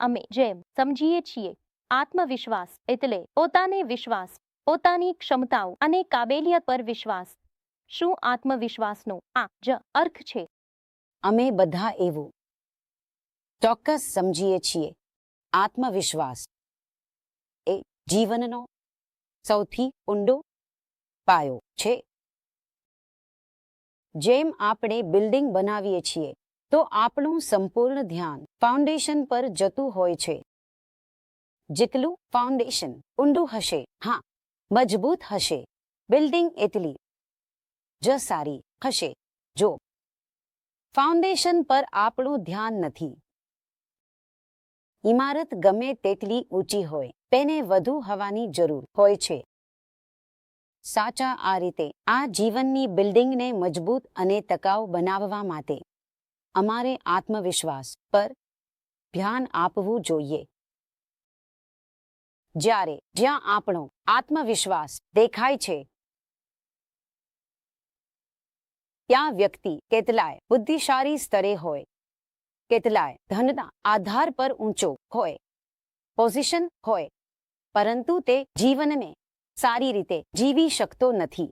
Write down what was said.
અમે જેમ સમજીએ છીએ, આત્મવિશ્વાસ એટલે પોતાને વિશ્વાસ, પોતાની ક્ષમતાઓ અને કાબેલિયત પર વિશ્વાસ. શું આત્મવિશ્વાસનો આ જ અર્થ છે? અમે બધા એવું ચોક્કસ સમજીએ છીએ. આત્મવિશ્વાસ એ જીવનનો સૌથી ઊંડો પાયો છે. જેમ આપણે બિલ્ડિંગ બનાવીએ છીએ તો આપણું સંપૂર્ણ ધ્યાન ફાઉન્ડેશન પર જતું હોય છે. જેટલું ફાઉન્ડેશન ઊંડું હશે, હા, મજબૂત હશે. બિલ્ડિંગ એટલી જ સારી હશે. જો ફાઉન્ડેશન પર આપણું ધ્યાન નથી. ઇમારત ગમે તેટલી ઊંચી હોય, તેને વધુ હવાની જરૂર હોય છે. સાચા આ રીતે આ જીવનની બિલ્ડિંગને મજબૂત અને ટકાઉ બનાવવા માટે અમારે આત્મવિશ્વાસ પર ધ્યાન આપવું જોઈએ. જ્યારે જ્યાં આપણો આત્મવિશ્વાસ દેખાય છે, ત્યાં વ્યક્તિ કેટલાય બુદ્ધિશાળી સ્તરે હોય, કેટલાય ધનના આધાર પર ઊંચો હોય, પોઝિશન હોય, પરંતુ તે જીવનને સારી રીતે જીવી શકતો નથી.